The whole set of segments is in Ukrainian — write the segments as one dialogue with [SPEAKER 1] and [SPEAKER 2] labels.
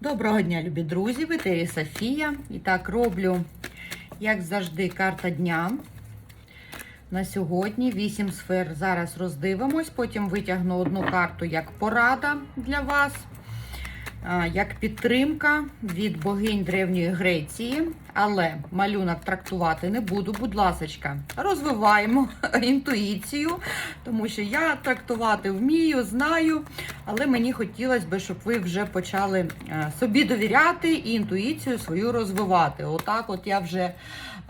[SPEAKER 1] Доброго дня, любі друзі! В етері Софія. І так, роблю, як завжди, карта дня. На сьогодні 8 сфер. Зараз роздивимось, потім витягну одну карту як порада для вас, як підтримка від богинь Древньої Греції. Але малюнок трактувати не буду, будь ласочка, розвиваємо інтуїцію, тому що я трактувати вмію, знаю, але мені хотілося б, щоб ви вже почали е, собі довіряти і інтуїцію свою розвивати. Отак, от я вже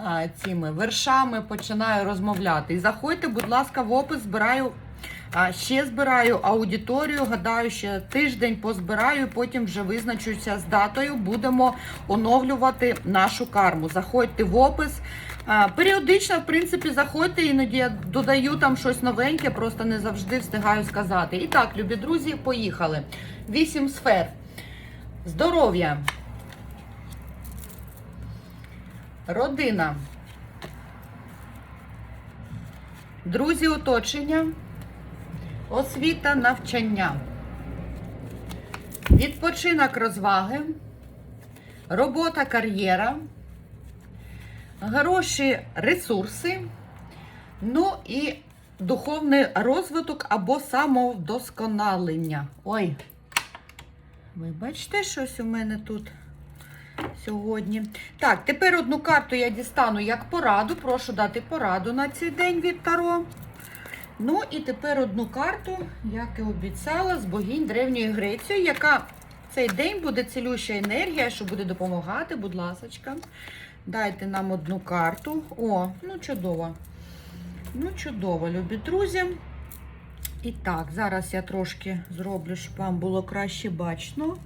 [SPEAKER 1] е, цими вершами починаю розмовляти. І заходьте, будь ласка, в опис збираю. Ще збираю аудиторію. Гадаю, ще тиждень позбираю, потім вже визначуся з датою. Будемо оновлювати нашу карму. Заходьте в опис. Періодично, в принципі, заходьте, іноді я додаю там щось новеньке, просто не завжди встигаю сказати. І так, любі друзі, поїхали. Вісім сфер. Здоров'я. Родина. Друзі оточення. Освіта, навчання. Відпочинок розваги. Робота, кар'єра. Гроші, ресурси. Ну і духовний розвиток або самовдосконалення. Ой, ви бачите, щось у мене тут сьогодні. Так, тепер одну карту я дістану як пораду. Прошу дати пораду на цей день від Таро. Ну і тепер одну карту, як і обіцяла, з богінь Древньої Греції, яка в цей день буде цілюща енергія, що буде допомагати, будь ласочка. Дайте нам одну карту. О, ну чудово. Ну, чудово, любі друзі. І так, зараз я трошки зроблю, щоб вам було краще бачно,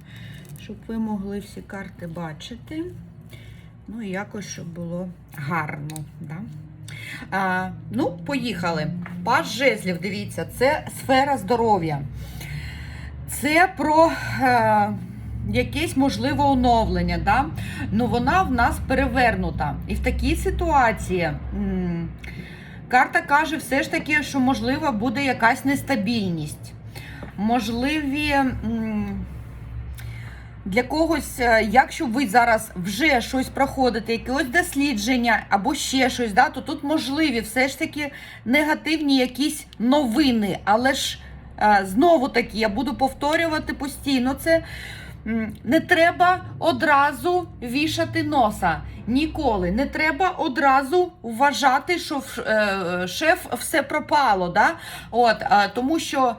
[SPEAKER 1] щоб ви могли всі карти бачити. Ну і якось, щоб було гарно. Да? А, ну, поїхали. Паж жезлів, дивіться, це сфера здоров'я. Це про е, якесь можливе оновлення. Да? Ну, вона в нас перевернута. І в такій ситуації м, карта каже все ж таки, що можлива буде якась нестабільність. Можливі. М, для когось, е, якщо ви зараз вже щось проходите, якесь дослідження або ще щось, да, то тут можливі все ж таки негативні якісь новини. Але ж е, знову таки я буду повторювати постійно це. Не треба одразу вішати носа. Ніколи не треба одразу вважати, що е, шеф все пропало. Да? От, тому що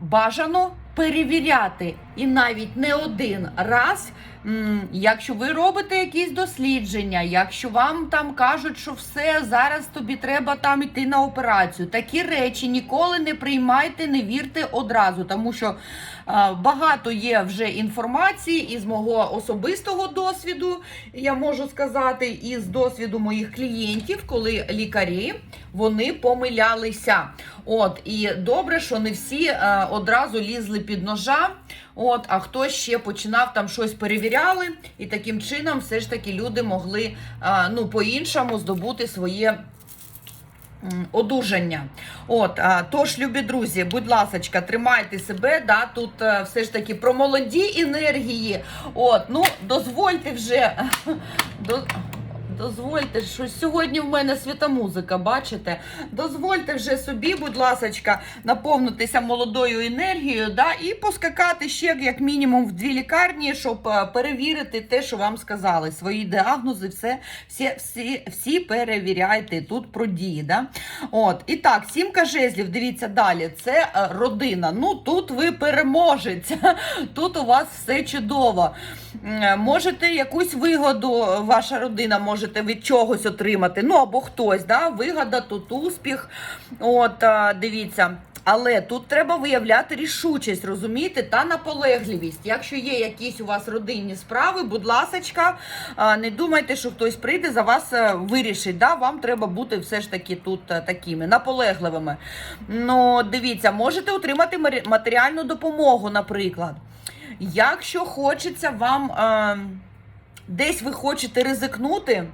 [SPEAKER 1] бажано перевіряти і навіть не один раз. Якщо ви робите якісь дослідження, якщо вам там кажуть, що все зараз тобі треба там йти на операцію, такі речі ніколи не приймайте, не вірте одразу, тому що багато є вже інформації із мого особистого досвіду, я можу сказати, і з досвіду моїх клієнтів, коли лікарі вони помилялися. От і добре, що не всі е, одразу лізли під ножа. От, а хтось ще починав там щось перевіряли, і таким чином все ж таки люди могли е, ну, по-іншому здобути своє. Одужання. От, тож, любі друзі, будь ласка, тримайте себе. Да, Тут е, все ж таки про молоді енергії. От, ну, дозвольте вже. До... Дозвольте, що сьогодні в мене свята музика, бачите? Дозвольте вже собі, будь ласочка, наповнитися молодою енергією, да, і поскакати ще як мінімум в дві лікарні, щоб е, перевірити те, що вам сказали. Свої діагнози, все, всі, всі, всі перевіряйте тут про дії. Да? От. І так, сімка жезлів, дивіться далі. Це е, родина. Ну тут ви переможець. Тут у вас все чудово. Можете якусь вигоду, е, ваша родина можете від чогось отримати. Ну або хтось, да? вигода, тут успіх. От, дивіться. Але тут треба виявляти рішучість, розумієте, та наполегливість. Якщо є якісь у вас родинні справи, будь ласочка, не думайте, що хтось прийде за вас е, вирішить. Да? Вам треба бути все ж таки тут е, такими наполегливими. Ну, дивіться, можете отримати матеріальну допомогу, наприклад. Якщо хочеться вам е, десь ви хочете ризикнути,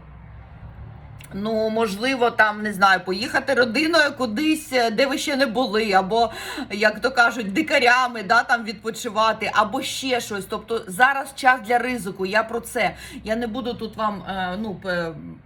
[SPEAKER 1] Ну, можливо, там не знаю, поїхати родиною кудись, е, де ви ще не були, або як то кажуть, дикарями, да, там відпочивати, або ще щось. Тобто зараз час для ризику. Я про це. Я не буду тут вам е, ну,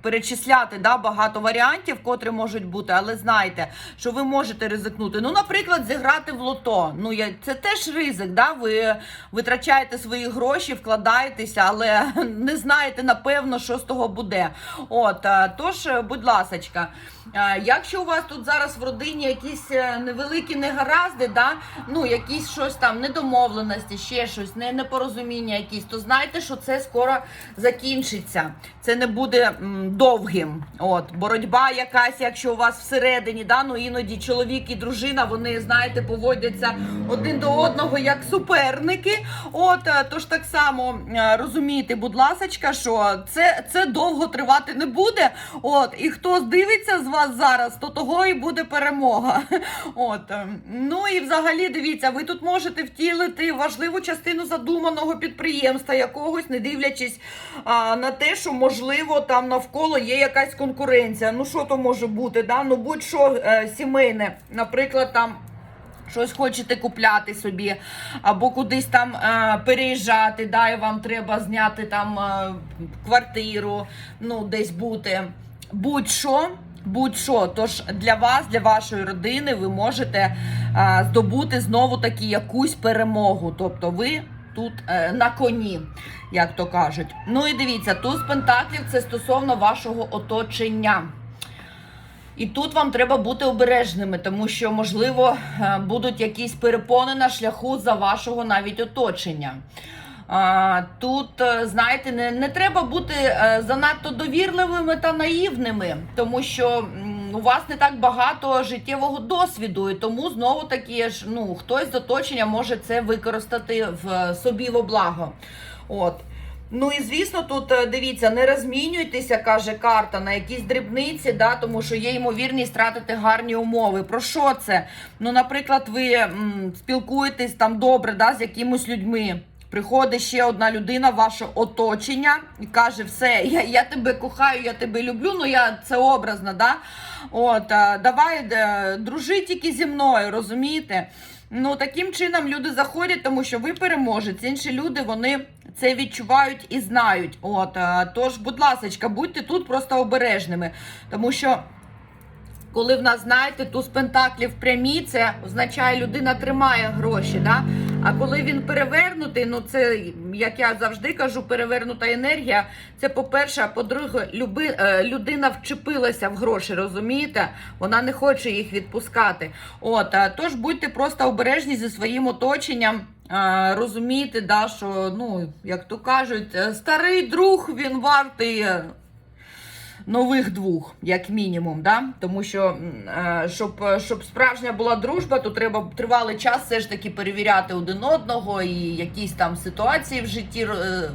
[SPEAKER 1] перечисляти да, багато варіантів, котрі можуть бути, але знайте, що ви можете ризикнути. Ну, наприклад, зіграти в лото. Ну, я, це теж ризик. Да? Ви витрачаєте свої гроші, вкладаєтеся, але не знаєте напевно, що з того буде. От е, тож, е, будь ласочка, е, якщо у вас тут зараз в родині якісь е, невеликі негаразди, да? ну якісь щось там недомовленості, ще щось, не, непорозуміння якісь, то знайте, що це скоро закінчиться. Це не буде довгим. От боротьба якась, якщо у вас всередині, да? ну іноді чоловік і дружина, вони знаєте, поводяться один до одного як суперники. От е, тож так само е, розумійте, будь ласочка, що це, це довго тривати не буде. От, і хто дивиться з вас зараз, то того і буде перемога. От, е, ну і взагалі дивіться, ви тут можете втілити важливу частину задуманого підприємства якогось, не дивлячись а, на те, що можливо там навколо є якась конкуренція. Ну що то може бути? Да? Ну будь-що е, сімейне, наприклад, там. Щось хочете купляти собі, або кудись там е, переїжджати, да, і вам треба зняти там е, квартиру, ну, десь бути. Будь-що, будь-що. Тож для вас, для вашої родини, ви можете е, здобути знову таки якусь перемогу. Тобто ви тут е, на коні, як то кажуть. Ну і дивіться, туз пентаклів це стосовно вашого оточення. І тут вам треба бути обережними, тому що, можливо, е, будуть якісь перепони на шляху за вашого навіть оточення. Тут, е, знаєте, не, не треба бути е, занадто довірливими та наївними, тому що у вас не так багато життєвого досвіду, і тому знову таки ж ну хтось з оточення може це використати в собі во благо. От. Ну і звісно, тут е, дивіться, не розмінюйтеся, каже карта, на якісь дрібниці, да, тому що є ймовірність втратити гарні умови. Про що це? Ну, наприклад, ви м, спілкуєтесь там добре да, з якимось людьми. Приходить ще одна людина, ваше оточення, і каже: все, я, я тебе кохаю, я тебе люблю. Ну я це образно, да? От, давай е, дружи тільки зі мною, розумієте? Ну таким чином люди заходять, тому що ви переможець. Інші люди вони це відчувають і знають. От тож, будь ласка, будьте тут просто обережними, тому що. Коли в нас, знаєте, туз пентаклів прямі, це означає, людина тримає гроші. Да? А коли він перевернутий, ну це, як я завжди кажу, перевернута енергія. Це по-перше, а по-друге, е, людина вчепилася в гроші, розумієте? Вона не хоче їх відпускати. От, а, тож будьте просто обережні зі своїм оточенням. А, Розумієте, да, що, ну, як то кажуть, е, старий друг він вартий. Нових двох, як мінімум, да? тому що е, щоб, е, щоб справжня була дружба, то треба тривалий час все ж таки перевіряти один одного і якісь там ситуації в житті е,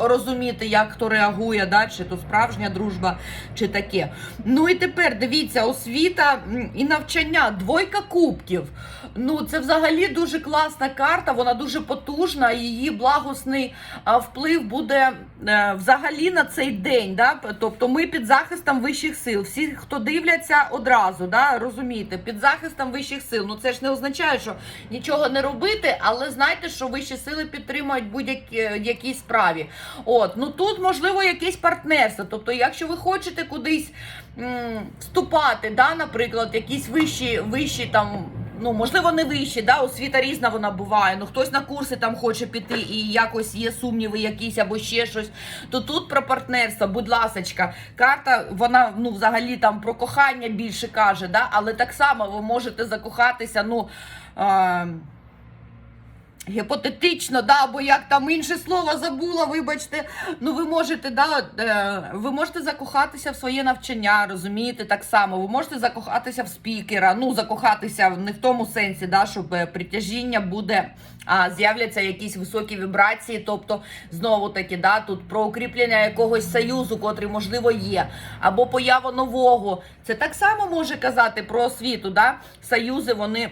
[SPEAKER 1] розуміти, як хто реагує, да? чи то справжня дружба, чи таке. Ну і тепер дивіться, освіта і навчання, двойка кубків. Ну, це взагалі дуже класна карта, вона дуже потужна, її благосний вплив буде взагалі на цей день. Да? Тобто ми під захистом вищих сил. Всі, хто дивляться одразу, да? розумієте, під захистом вищих сил. Ну це ж не означає, що нічого не робити, але знайте, що вищі сили підтримують будь-якій справі. От, ну тут можливо якесь партнерство. Тобто, якщо ви хочете кудись м, вступати, да, наприклад, якісь вищі, вищі там. Ну, можливо, не вищі, да, освіта різна вона буває. Ну хтось на курси там хоче піти і якось є сумніви якісь або ще щось. То тут про партнерство, будь ласочка, карта, вона ну взагалі там про кохання більше каже, да, але так само ви можете закохатися, ну. Е- Гіпотетично, да, або як там інше слово забула, вибачте. Ну, ви можете, да, е, ви можете закохатися в своє навчання, розумієте, так само. Ви можете закохатися в спікера. Ну, закохатися не в тому сенсі, да, щоб е, притяжіння буде, а з'являться якісь високі вібрації. Тобто, знову таки, да, тут про укріплення якогось союзу, котрий, можливо, є, або поява нового. Це так само може казати про освіту. Да? Союзи вони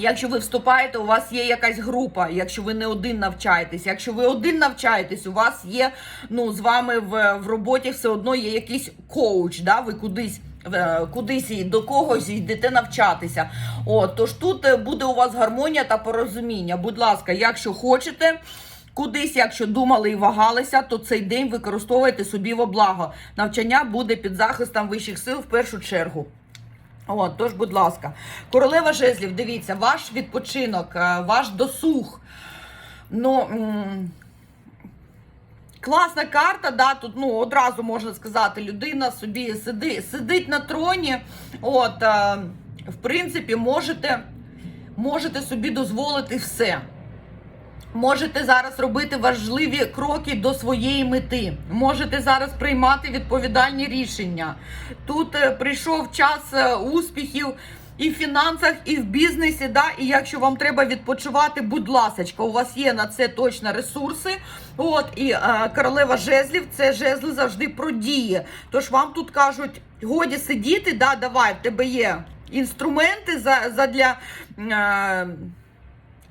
[SPEAKER 1] Якщо ви вступаєте, у вас є якась група, якщо ви не один навчаєтесь, якщо ви один навчаєтесь, у вас є ну з вами в, в роботі все одно є якийсь коуч, да, ви кудись. е, Кудись і до когось йдете навчатися. От, тож тут е, буде у вас гармонія та порозуміння. Будь ласка, якщо хочете кудись, якщо думали і вагалися, то цей день використовуйте собі во благо. Навчання буде під захистом вищих сил в першу чергу. От, тож, будь ласка, королева жезлів, дивіться, ваш відпочинок, е, ваш досуг. Ну, класна карта, да, тут ну, одразу можна сказати, людина собі сиди, сидить на троні. От, е, в принципі, можете, можете собі дозволити все. Можете зараз робити важливі кроки до своєї мети. Можете зараз приймати відповідальні рішення. Тут е, прийшов час е, успіхів і в фінансах, і в бізнесі. Да? І якщо вам треба відпочивати, будь ласочка, у вас є на це точно ресурси. От і е, королева жезлів це жезли завжди про дії. Тож вам тут кажуть, годі сидіти, да, давай, в тебе є інструменти за, задля. Е,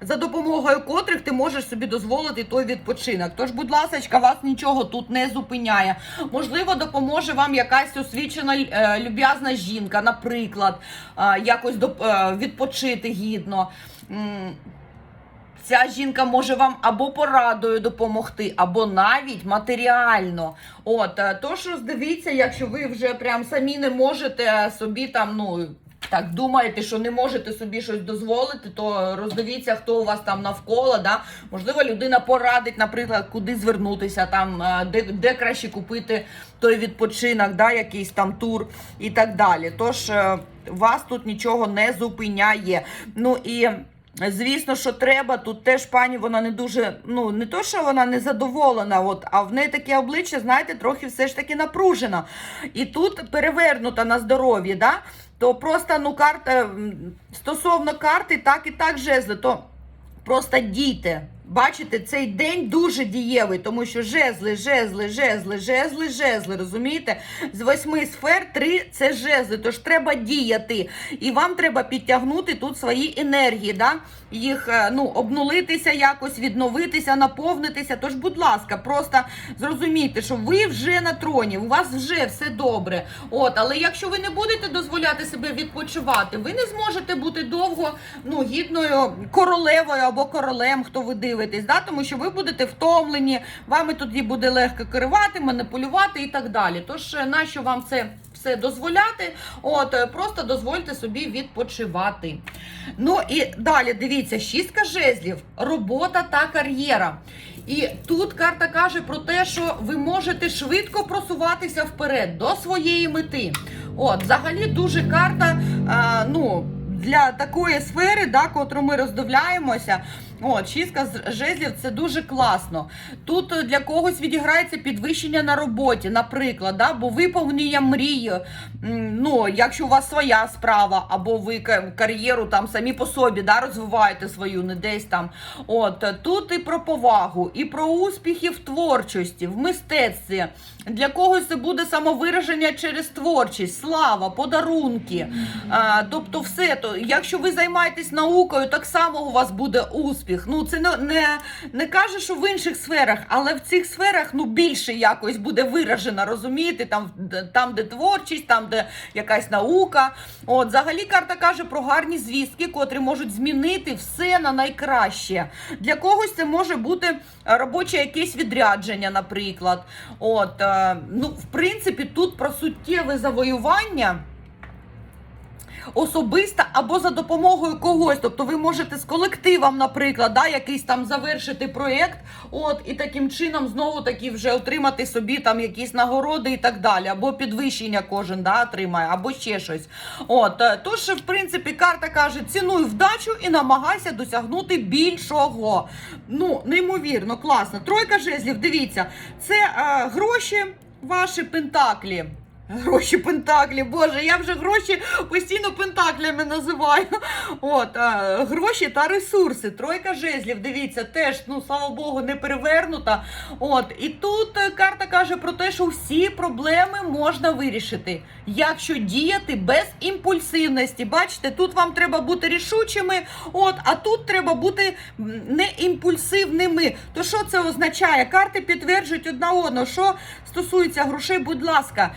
[SPEAKER 1] за допомогою котрих ти можеш собі дозволити той відпочинок. Тож, будь ласка, вас нічого тут не зупиняє. Можливо, допоможе вам якась освічена е, люб'язна жінка, наприклад, е, якось е, відпочити гідно. Ця жінка може вам або порадою допомогти, або навіть матеріально. От, тож роздивіться, якщо ви вже прям самі не можете собі там, ну. Так, думаєте, що не можете собі щось дозволити, то роздивіться, хто у вас там навколо. Да? Можливо, людина порадить, наприклад, куди звернутися, там, е, де, де краще купити той відпочинок, да, якийсь там тур і так далі. Тож е, вас тут нічого не зупиняє. Ну і. Звісно, що треба. Тут теж пані вона не дуже, ну не то, що вона не задоволена, от, а в неї таке обличчя, знаєте, трохи все ж таки напружено. І тут перевернута на здоров'ї, да? То просто ну карта стосовно карти, так і так жезли, то просто дійте. Бачите, цей день дуже дієвий, тому що жезли, жезли, жезли, жезли, жезли, розумієте? З восьми сфер три це жезли, тож треба діяти. І вам треба підтягнути тут свої енергії, да? їх е, ну, обнулитися якось, відновитися, наповнитися. Тож, будь ласка, просто зрозумійте, що ви вже на троні, у вас вже все добре. От, але якщо ви не будете дозволяти себе відпочивати, ви не зможете бути довго ну, гідною королевою або королем, хто ви дивитесь, да? тому що ви будете втомлені, вами тоді буде легко керувати, маніпулювати і так далі. Тож, е, нащо вам це? Все дозволяти, от е, просто дозвольте собі відпочивати. Ну і далі дивіться, шістка жезлів, робота та кар'єра. І тут карта каже про те, що ви можете швидко просуватися вперед до своєї мети. От, взагалі, дуже карта, а, ну. Для такої сфери, да, котру ми роздивляємося, от, шістка з жезлів це дуже класно. Тут е, для когось відіграється підвищення на роботі, наприклад, да, бо виповнення мрії. Ну, якщо у вас своя справа, або ви кар'єру там самі по собі да, розвиваєте свою, не десь там. От е, тут і про повагу, і про успіхи в творчості, в мистецтві. Для когось це буде самовираження через творчість, слава, подарунки. А, тобто, все то, якщо ви займаєтесь наукою, так само у вас буде успіх. Ну, це не, не, не каже, що в інших сферах, але в цих сферах ну, більше якось буде виражена, розумієте? Там, там, де творчість, там, де якась наука. От, взагалі карта каже про гарні звістки, котрі можуть змінити все на найкраще. Для когось це може бути робоче якесь відрядження, наприклад. От, е, ну, в принципі, тут про суттєве завоювання. Особисто або за допомогою когось, тобто ви можете з колективом, наприклад, да, якийсь там завершити проєкт, от і таким чином знову таки вже отримати собі там якісь нагороди і так далі, або підвищення кожен да, отримає, або ще щось. От е, тож, в принципі, карта каже: цінуй вдачу і намагайся досягнути більшого. Ну, неймовірно, класно. Тройка жезлів, дивіться, це е, гроші, ваші пентаклі. Гроші Пентаклі, Боже, я вже гроші постійно пентаклями називаю. От, а, гроші та ресурси. Тройка жезлів, дивіться, теж, ну слава Богу, не перевернута. От, і тут е, карта каже про те, що всі проблеми можна вирішити, якщо діяти без імпульсивності. Бачите, тут вам треба бути рішучими, от, а тут треба бути м, не імпульсивними. То що це означає? Карти підтверджують одна одну. Що стосується грошей, будь ласка.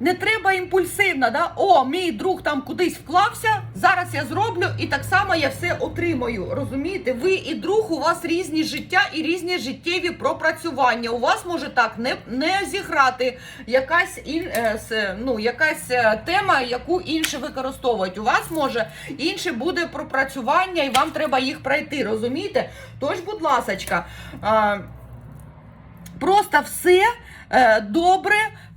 [SPEAKER 1] Не треба імпульсивно, да? О, мій друг там кудись вклався. Зараз я зроблю і так само я все отримаю. Розумієте? Ви і друг, у вас різні життя і різні життєві пропрацювання. У вас може так не, не зіграти якась е, ну, якась е, тема, яку інші використовують. У вас може інше буде пропрацювання, і вам треба їх пройти. Розумієте? Тож, будь ласочка. Просто все е, добре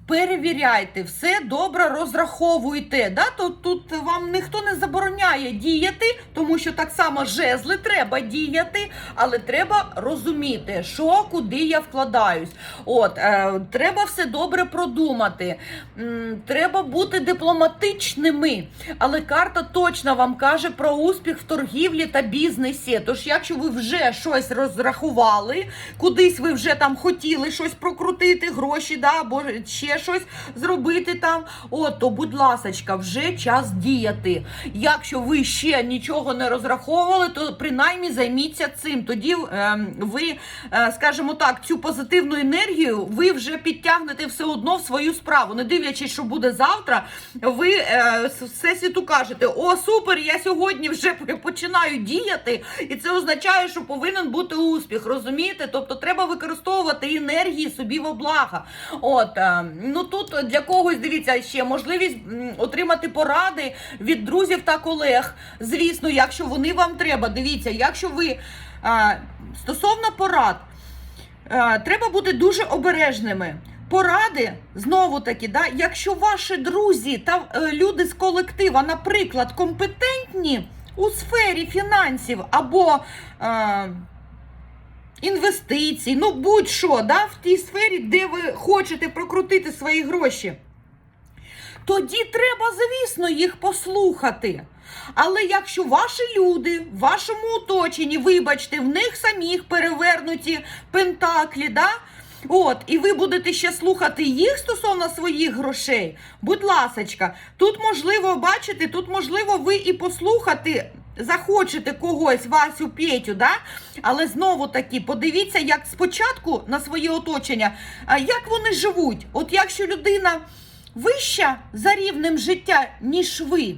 [SPEAKER 1] перевіряйте, все добре розраховуйте. Да? Тут, тут вам ніхто не забороняє діяти, тому що так само жезли треба діяти, але треба розуміти, що куди я вкладаюсь. От, е, треба все добре продумати. М, треба бути дипломатичними. Але карта точно вам каже про успіх в торгівлі та бізнесі. Тож, якщо ви вже щось розрахували, кудись ви вже там хотіли щось прокрутити, гроші, да, або ще щось зробити там, от, то, будь ласочка, вже час діяти. Якщо ви ще нічого не розраховували, то принаймні займіться цим. Тоді ем, ви, е, скажімо так, цю позитивну енергію ви вже підтягнете все одно в свою справу. Не дивлячись, що буде завтра, ви е, з всесвіту кажете: о, супер, я сьогодні вже починаю діяти, і це означає, що повинен бути успіх. Розумієте? Тобто треба використовувати енергії собі во благо. От е, ну тут для когось дивіться ще можливість отримати поради від друзів та колег. Звісно, якщо вони вам треба. Дивіться, якщо ви е, стосовно порад. Е, треба бути дуже обережними. Поради знову таки, да, якщо ваші друзі та е, люди з колектива, наприклад, компетентні у сфері фінансів або е, інвестицій, ну будь-що, да, в тій сфері, де ви хочете прокрутити свої гроші. Тоді треба, звісно, їх послухати. Але якщо ваші люди в вашому оточенні, вибачте, в них самих перевернуті пентаклі, да? От, і ви будете ще слухати їх стосовно своїх грошей. Будь ласочка, тут можливо, бачите, тут можливо ви і послухати захочете когось, Васю, Петю, да? але знову таки подивіться, як спочатку на своє оточення, як вони живуть. От якщо людина вища за рівнем життя, ніж ви.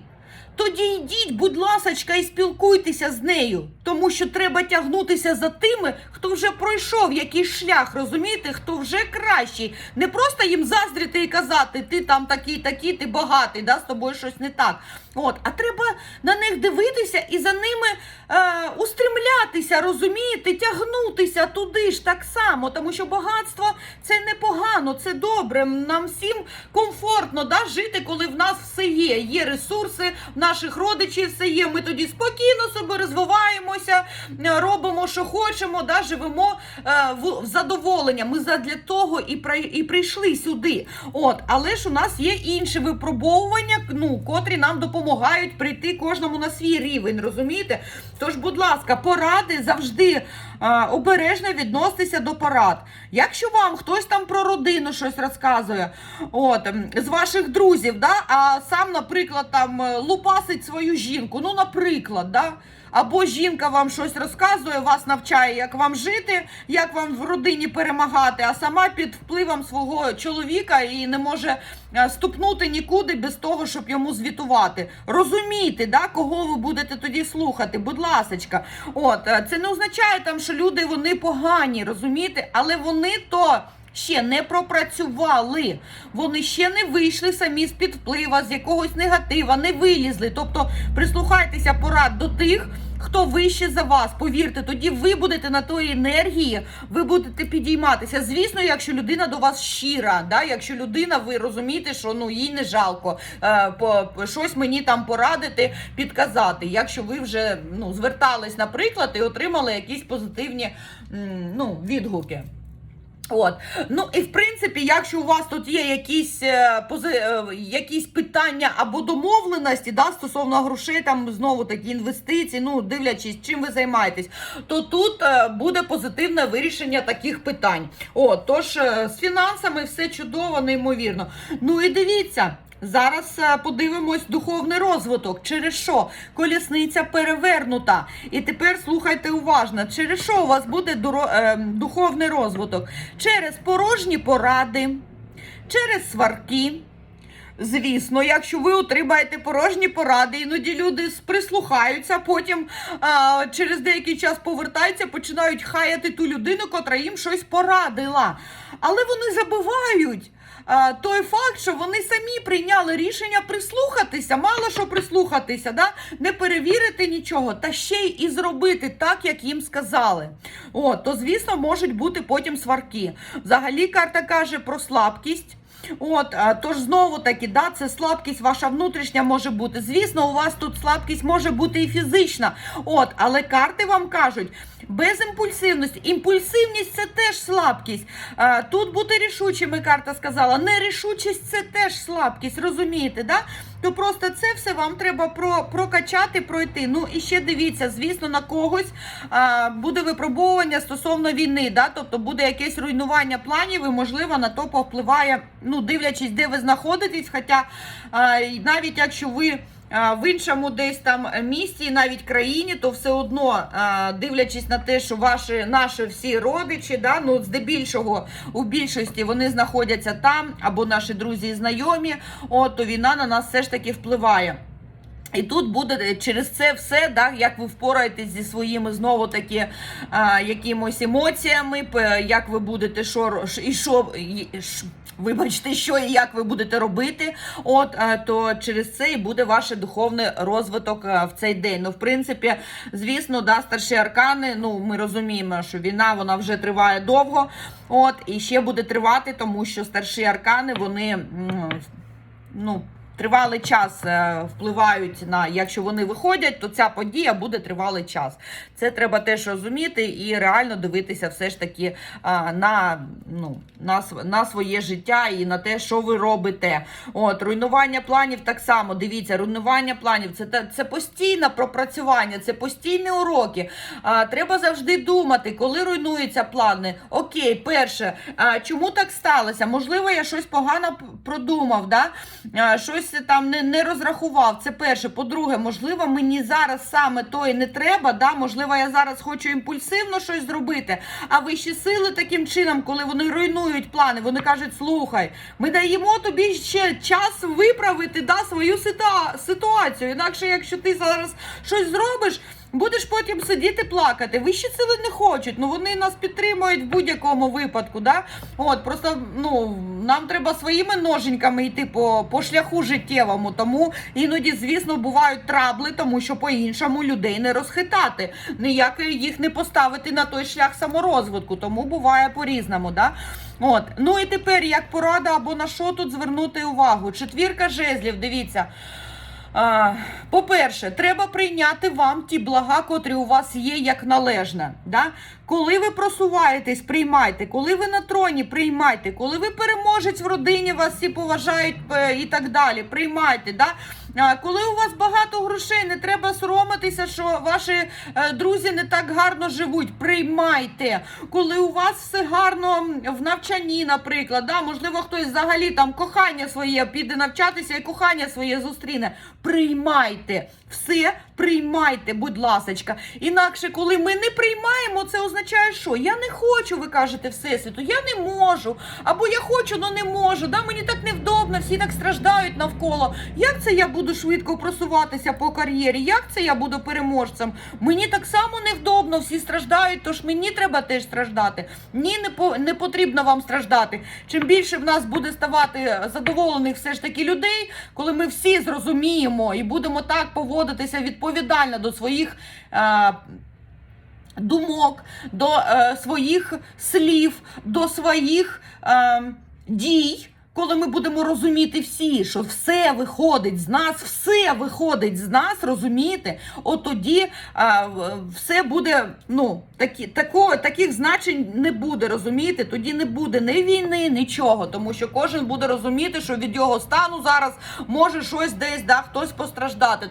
[SPEAKER 1] Тоді йдіть, будь ласочка, і спілкуйтеся з нею, тому що треба тягнутися за тими, хто вже пройшов якийсь шлях, розумієте, хто вже кращий. Не просто їм заздрити і казати, ти там такий, такий, ти багатий, да, з тобою щось не так. От, а треба на них дивитися і за ними е, устремлятися, розумієте, тягнутися туди ж так само, тому що багатство це непогано, це добре. Нам всім комфортно да, жити, коли в нас все є. Є ресурси, в наших родичів все є. Ми тоді спокійно собі розвиваємося, е, робимо, що хочемо, да, живемо е, в, задоволення. Ми задля того і, при, і прийшли сюди. От, але ж у нас є інші випробовування, ну, котрі нам допомагають прийти кожному на свій рівень. Розумієте? Тож, будь ласка, поради завжди е, обережно відноситися до порад. Якщо вам хтось там про родину щось розказує, от з ваших друзів, да, а сам, наприклад, там лупасить свою жінку, ну, наприклад, да. Або жінка вам щось розказує, вас навчає, як вам жити, як вам в родині перемагати, а сама під впливом свого чоловіка і не може е, ступнути нікуди без того, щоб йому звітувати. Розумійте, да, кого ви будете тоді слухати, будь ласочка. От, е, це не означає там, що люди вони погані, розумієте, але вони то. Ще не пропрацювали, вони ще не вийшли самі з під вплива, з якогось негатива, не вилізли. Тобто прислухайтеся порад до тих, хто вище за вас. Повірте, тоді ви будете на тої енергії, ви будете підійматися. Звісно, якщо людина до вас щира, да? якщо людина, ви розумієте, що ну їй не жалко е, по, щось мені там порадити, підказати. Якщо ви вже ну, звертались, наприклад, і отримали якісь позитивні ну, відгуки. От, ну і в принципі, якщо у вас тут є якісь е, пози, е, якісь питання або домовленості, да, стосовно грошей, там знову такі інвестиції, ну дивлячись, чим ви займаєтесь, то тут е, буде позитивне вирішення таких питань. От, тож з фінансами все чудово, неймовірно. Ну і дивіться. Зараз е, подивимось духовний розвиток. Через що колісниця перевернута. І тепер слухайте уважно, через що у вас буде е, духовний розвиток? Через порожні поради, через сварки. Звісно, якщо ви отримаєте порожні поради, іноді люди прислухаються, потім а, через деякий час повертаються, починають хаяти ту людину, котра їм щось порадила. Але вони забувають той факт, що вони самі прийняли рішення прислухатися, мало що прислухатися, да? не перевірити нічого, та ще й і зробити так, як їм сказали. О, то, звісно, можуть бути потім сварки. Взагалі, карта каже про слабкість. От, а, тож знову таки, да, це слабкість ваша внутрішня може бути. Звісно, у вас тут слабкість може бути і фізична. От, але карти вам кажуть, без імпульсивності. Імпульсивність це теж слабкість. Тут бути рішучими, карта сказала. Нерішучість це теж слабкість, розумієте, да? То просто це все вам треба про, прокачати, пройти. Ну і ще дивіться, звісно, на когось а, буде випробовування стосовно війни, да? тобто буде якесь руйнування планів, і можливо на то повпливає, ну дивлячись, де ви знаходитесь. Хоча а, навіть якщо ви. В іншому десь там місті, навіть країні, то все одно дивлячись на те, що ваші наші всі родичі, да, ну здебільшого у більшості вони знаходяться там, або наші друзі і знайомі, от то війна на нас все ж таки впливає. І тут буде е, через це все, да, як ви впораєтесь зі своїми знову таки якимось емоціями, як ви будете що і що, і вибачте, що і як ви будете робити, от то через це і буде ваш духовний розвиток в цей день. Ну, в принципі, звісно, да, старші аркани. Ну, ми розуміємо, що війна вона вже триває довго. От і ще буде тривати, тому що старші аркани вони ну. Тривалий час е, впливають на, якщо вони виходять, то ця подія буде тривалий час. Це треба теж розуміти і реально дивитися все ж таки на, ну, на, на своє життя і на те, що ви робите. От, руйнування планів так само. Дивіться, руйнування планів це, це постійне пропрацювання, це постійні уроки. Треба завжди думати, коли руйнуються плани. Окей, перше, чому так сталося? Можливо, я щось погано продумав, да? щось там не, не розрахував. Це перше. По-друге, можливо, мені зараз саме то і не треба. Да? Можливо, я зараз хочу імпульсивно щось зробити. А вищі сили таким чином, коли вони руйнують плани, вони кажуть: слухай, ми даємо тобі ще час виправити да, свою ситуацію. Інакше, якщо ти зараз щось зробиш. Будеш потім сидіти плакати. Вищі сили не хочуть, ну вони нас підтримують в будь-якому випадку. Да? От просто ну нам треба своїми ноженьками йти по, по шляху життєвому. Тому іноді, звісно, бувають трабли, тому що по-іншому людей не розхитати. Ніяк їх не поставити на той шлях саморозвитку. Тому буває по-різному. Да? От, ну і тепер як порада або на що тут звернути увагу? Четвірка жезлів, дивіться. По-перше, треба прийняти вам ті блага, котрі у вас є як належне. Да? Коли ви просуваєтесь, приймайте, коли ви на троні, приймайте, коли ви переможець в родині, вас всі поважають е, і так далі, приймайте. Да? Коли у вас багато грошей, не треба соромитися, що ваші е, друзі не так гарно живуть. Приймайте. Коли у вас все гарно в навчанні, наприклад, да? можливо, хтось взагалі там кохання своє піде навчатися і кохання своє зустріне. Приймайте. Все приймайте, будь ласочка. Інакше, коли ми не приймаємо, це означає, що я не хочу, ви кажете Всесвіту, я не можу. Або я хочу, але не можу. Да? Мені так невдобно, всі так страждають навколо. Як це я буду швидко просуватися по кар'єрі? Як це я буду переможцем? Мені так само невдобно, всі страждають, тож мені треба теж страждати. Ні, не, по, не потрібно вам страждати. Чим більше в нас буде ставати задоволених все ж таки людей, коли ми всі зрозуміємо і будемо так поводитися відповідально до своїх. Е, думок, до е, своїх слів, до своїх е, дій. Коли ми будемо розуміти всі, що все виходить з нас, все виходить з нас, розумієте, от тоді а, все буде, ну, такі, тако, таких значень не буде, розумієте? Тоді не буде ні війни, нічого, тому що кожен буде розуміти, що від його стану зараз може щось десь, да, хтось постраждати.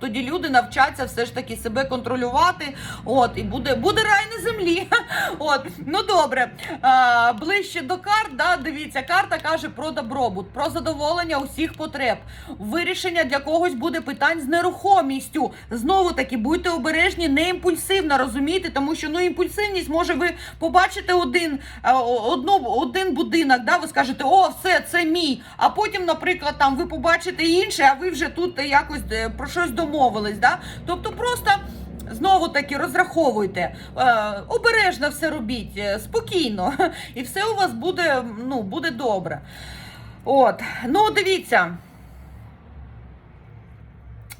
[SPEAKER 1] Тоді люди навчаться все ж таки себе контролювати. От, і буде, буде рай на землі. От, ну добре. А, ближче до карт, да, дивіться, карта каже про добробут, про задоволення усіх потреб. Вирішення для когось буде питань з нерухомістю. Знову таки, будьте обережні, не імпульсивно, розумієте, тому що ну імпульсивність може ви побачите один, одну, один будинок, да, ви скажете, о, все, це мій. А потім, наприклад, там ви побачите інше, а ви вже тут якось е, про щось домовились. Да? Тобто просто. Знову таки розраховуйте, е, обережно все робіть, е, спокійно, і все у вас буде, ну, буде добре. От, ну дивіться.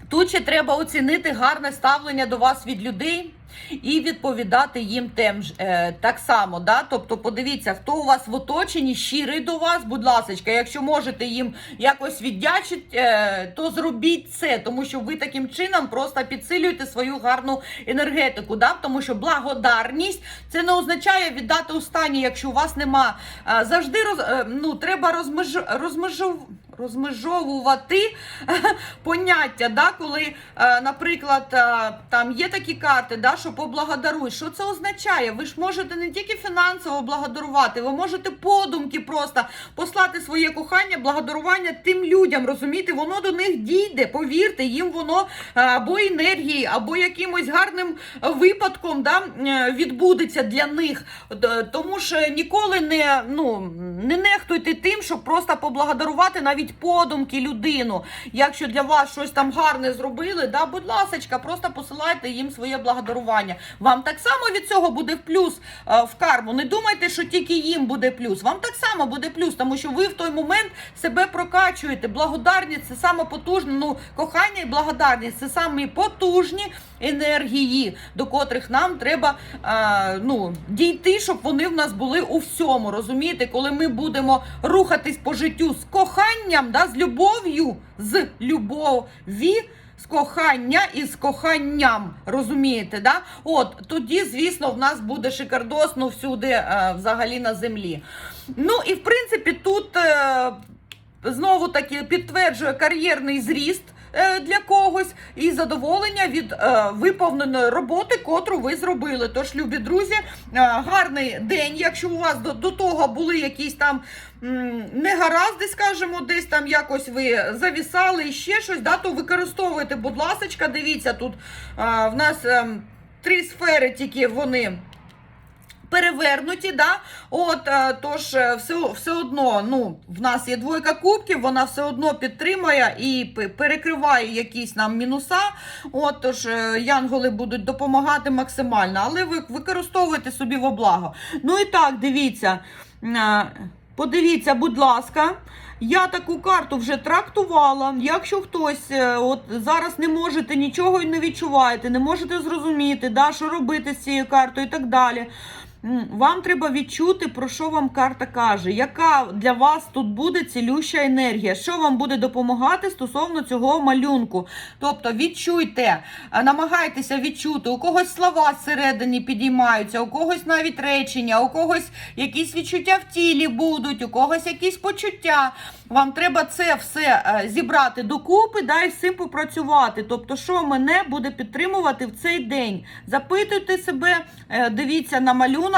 [SPEAKER 1] Тут ще треба оцінити гарне ставлення до вас від людей і відповідати їм тем ж е, так само. Да? Тобто, подивіться, хто у вас в оточенні щирий до вас, будь ласка, якщо можете їм якось віддячити, е, то зробіть це, тому що ви таким чином просто підсилюєте свою гарну енергетику. Да? Тому що благодарність це не означає віддати останнє, якщо у вас нема. Е, завжди роз, е, ну, треба розмеж, розмежов, розмежовувати поняття, да, коли, е, наприклад, е, там є такі карти, да, що поблагодаруй. Що це означає? Ви ж можете не тільки фінансово благодарувати, ви можете подумки просто послати своє кохання, благодарування тим людям, розумієте, воно до них дійде, повірте, їм воно е, або енергії, або якимось гарним випадком да, е, відбудеться для них. Тому що ніколи не, ну, не нехтуйте тим, щоб просто поблагодарувати навіть подумки людину. Якщо для вас щось там гарне зробили, да, будь ласочка, просто посилайте їм своє благодарування. Вам так само від цього буде в плюс е, в карму. Не думайте, що тільки їм буде плюс. Вам так само буде плюс, тому що ви в той момент себе прокачуєте. Благодарність це саме потужне. Ну, кохання і благодарність це самі потужні енергії, до котрих нам треба е, ну, дійти, щоб вони в нас були у всьому. Розумієте, коли ми будемо рухатись по життю з коханням, да, з любов'ю, з любові. Кохання і з коханням, розумієте, да? От тоді, звісно, в нас буде шикардосно всюди е, взагалі на землі. Ну і в принципі, тут е, знову таки підтверджує кар'єрний зріст для когось і задоволення від е, виповненої роботи, котру ви зробили. Тож, любі друзі, е, гарний день. Якщо у вас до, того були якісь там негаразди, скажімо, десь там якось ви завісали і ще щось, да, то використовуйте, будь ласка, дивіться, тут е, в нас е, три сфери, тільки вони перевернуті, да? От е, тож е, все, все одно, ну, в нас є двойка кубків, вона все одно підтримує і перекриває якісь нам мінуса. От тож е, янголи будуть допомагати максимально, але ви використовуйте собі во благо. Ну і так, дивіться. Подивіться, будь ласка. Я таку карту вже трактувала. Якщо хтось от зараз не можете нічого не відчуваєте, не можете зрозуміти, да, що робити з цією картою і так далі. Вам треба відчути, про що вам карта каже, яка для вас тут буде цілюща енергія, що вам буде допомагати стосовно цього малюнку. Тобто відчуйте, е, намагайтеся відчути, у когось слова зсередині підіймаються, у когось навіть речення, у когось якісь відчуття в тілі будуть, у когось якісь почуття. Вам треба це все е, зібрати докупи, да, і з цим попрацювати. Тобто, що мене буде підтримувати в цей день. Запитуйте себе, е, дивіться на малюнок.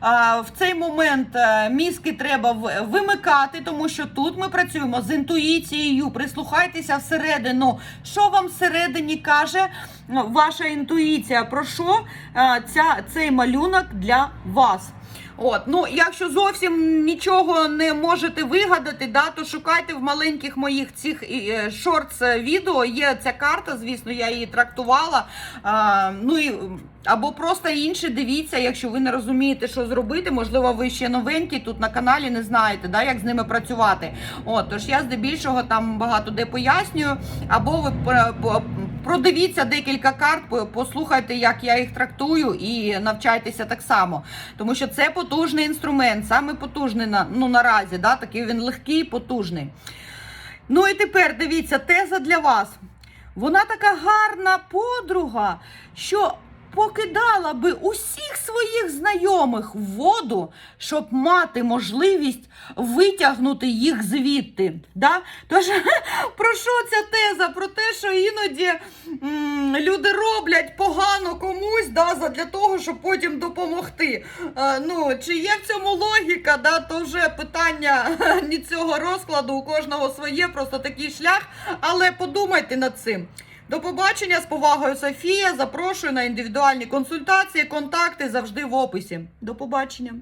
[SPEAKER 1] А, В цей момент е, мізки треба вимикати, тому що тут ми працюємо з інтуїцією. Прислухайтеся всередину. Що вам всередині каже ну, ваша інтуїція? Про що е, ця, цей малюнок для вас? От, ну якщо зовсім нічого не можете вигадати, да, то шукайте в маленьких моїх цих е, шортс відео. Є ця карта, звісно, я її трактувала. А, ну і або просто інше дивіться, якщо ви не розумієте, що зробити. Можливо, ви ще новенькі тут на каналі не знаєте, да, як з ними працювати. От, тож я здебільшого там багато де пояснюю, або ви по- продивіться декілька карт, послухайте, як я їх трактую, і навчайтеся так само. Тому що це потужний інструмент, саме потужний ну, наразі, да, такий він легкий, потужний. Ну і тепер дивіться, теза для вас. Вона така гарна подруга, що покидала би усіх своїх знайомих в воду, щоб мати можливість витягнути їх звідти. Да? Тож про що ця теза? Про те, що іноді м, люди роблять погано комусь да, для того, щоб потім допомогти. Е, ну, чи є в цьому логіка, да, то вже питання ні цього розкладу, у кожного своє, просто такий шлях. Але подумайте над цим. До побачення з повагою Софія. Запрошую на індивідуальні консультації. Контакти завжди в описі. До побачення.